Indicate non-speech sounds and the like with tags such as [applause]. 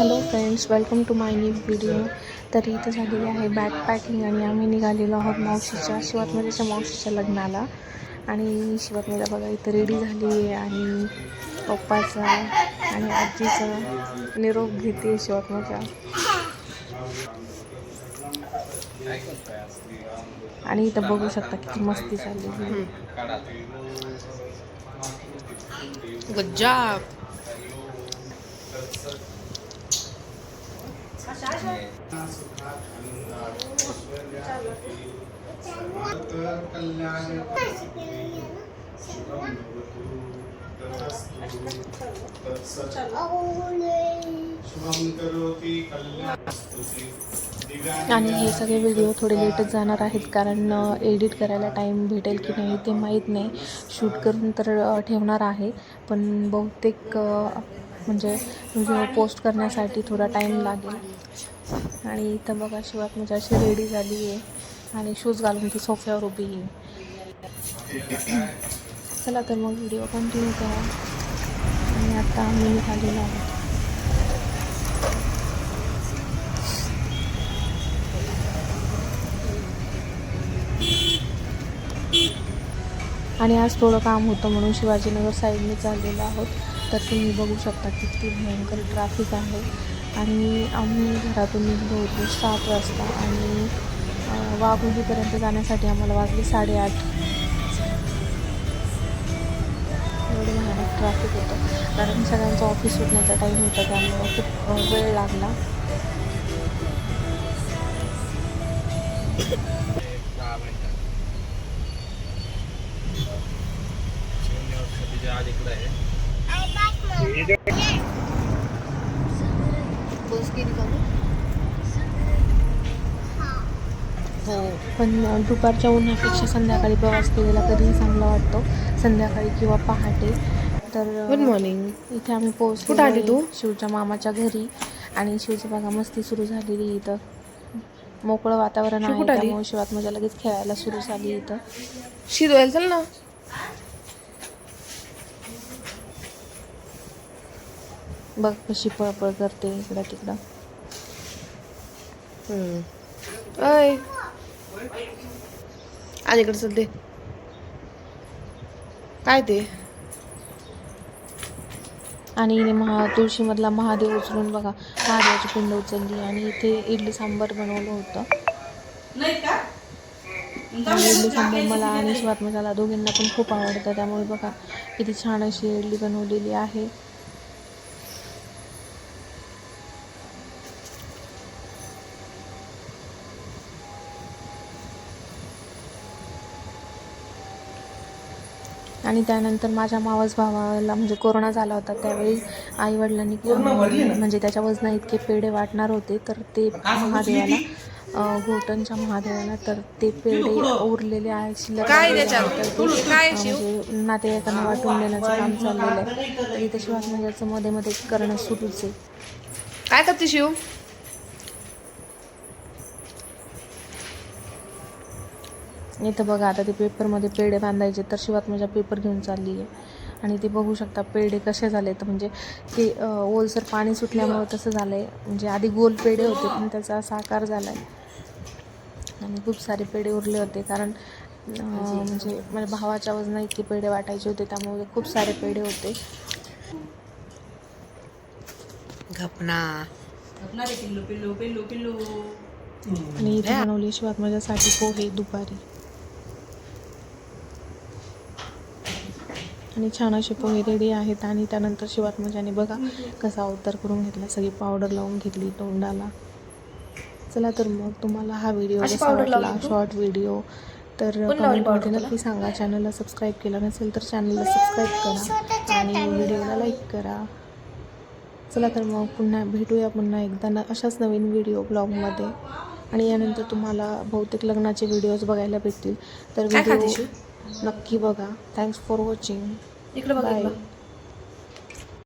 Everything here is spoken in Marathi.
Hello friends welcome to my new video तर इथं झालेली आहे बॅग पॅकिंग आणि आम्ही निघालेलो आहोत मावशीच्या शिवात्मजाच्या मावशीच्या लग्नाला. आणि शिवात्मेला बघा इथं रेडी झाली आहे आणि पप्पाचा आणि आजीचा निरोप घेते शिवात्मजा. आणि इथं बघू शकता किती मस्ती चालली आहे. आणि हे सगळे व्हिडिओ थोडे लेटच जाणार आहेत कारण एडिट करायला टाईम भेटेल की नाही ते माहीत नाही. शूट करून तर ठेवणार आहे. पण बहुतेक म्हणजे व्हिडिओ पोस्ट करण्यासाठी थोडा टाईम लागेल. आणि इथं बघा शिवात म्हणजे अशी रेडी झाली आहे. आणि शूज घालून ती सोफ्यावर उभी आहे. चला तर मग व्हिडिओ कंटिन्यू करा. आणि आता आम्ही निघालेलो आहोत. आणि आज थोडं काम होतं म्हणून शिवाजीनगर साईडने चाललेलो आहोत. तर तुम्ही बघू शकता किती भयंकर ट्रॅफिक आहे. आणि आम्ही घरातून निघलो होतो सात वाजता आणि अं, वाघोलीपर्यंत जाण्यासाठी आम्हाला वाजले साडेआठ. एवढं भयानक ट्रॅफिक होतं. कारण सगळ्यांचं ऑफिस सुटण्याचा टाईम होता त्यामुळं खूप वेळ लागला. [coughs] हो पण दुपारच्या उन्हापेक्षा संध्याकाळी प्रवास केलेला कधीही चांगला वाटतो. संध्याकाळी किंवा पहाटे. तर गुड मॉर्निंग इथे आम्ही पोहोचलो कुठं आली तू? शिवच्या मामाच्या घरी. आणि शिवची बघा मस्ती सुरू झालेली इथं. मोकळं वातावरण आहे? त्यामुळे शिवात मजा लगेच खेळायला सुरू झाली इथं. शिजवायला चल ना. बघ कशी पळपळ करते इकडं तिकडं. अय चल दे. काय ते? आणि हिने महा तुळशीमधला महादेव उचलून बघा. महादेवाची पिंड उचलली आणि इथे इडली सांबार बनवलं होतं. इडली सांबार मला आणि शिवात्मजाला दोघींना पण खूप आवडतं. त्यामुळे बघा किती छान अशी इडली बनवलेली आहे. आणि त्यानंतर माझ्या मावस भावाला म्हणजे कोरोना झाला होता त्यावेळी आई वडिलांनी म्हणजे त्याच्या वजना इतके पेढे वाटणार होते तर ते महादेवाला अं, घोटणच्या महादेवाला तर ते पेढे उरलेले आहेत शिल्लक? म्हणजे नातेवाईकांना वाटून देण्याचं काम चाललेलं आहे. तर इथे शिवात्मजाचं मध्ये मध्ये करणं सुरूच आहे. काय करते शिव? इथं बघा आता ते पेपरमध्ये पेढे बांधायचे तर शिवात्मजा पेपर घेऊन चालली आहे. आणि ते बघू शकता पेढे कसे झाले तर म्हणजे ते ओलसर पाणी सुटल्यामुळं तसं झालं आहे म्हणजे आधी गोल पेढे होते पण त्याचा असा आकार झाला आहे आणि खूप सारे पेढे उरले होते कारण म्हणजे माझ्या भावाच्या वजना इतके पेढे वाटायचे होते त्यामुळे खूप सारे पेढे होते. घपना. आणि इथे बनवली शिवात्मजासाठी पोहे दुपारी. आणि छान असे पोहे रेडी आहेत आणि त्यानंतर शिवात्मजाने बघा कसा अवतार करून घेतला. सगळी पावडर लावून घेतली तोंडाला. चला तर मग तुम्हाला हा व्हिडिओ कसा वाटला? शॉर्ट व्हिडिओ तर कमेंटमध्ये? नक्की सांगा. चॅनलला सबस्क्राईब केलं नसेल तर चॅनलला सबस्क्राईब करा. आणि व्हिडिओला लाईक करा. चला तर मग पुन्हा भेटूया पुन्हा एकदा न अशाच नवीन व्हिडिओ ब्लॉगमध्ये आणि यानंतर तुम्हाला बहुतेक लग्नाचे व्हिडिओज बघायला भेटतील. तर व्हिडिओ नक्की बघा. थँक्स फॉर वॉचिंग इकडे बघ.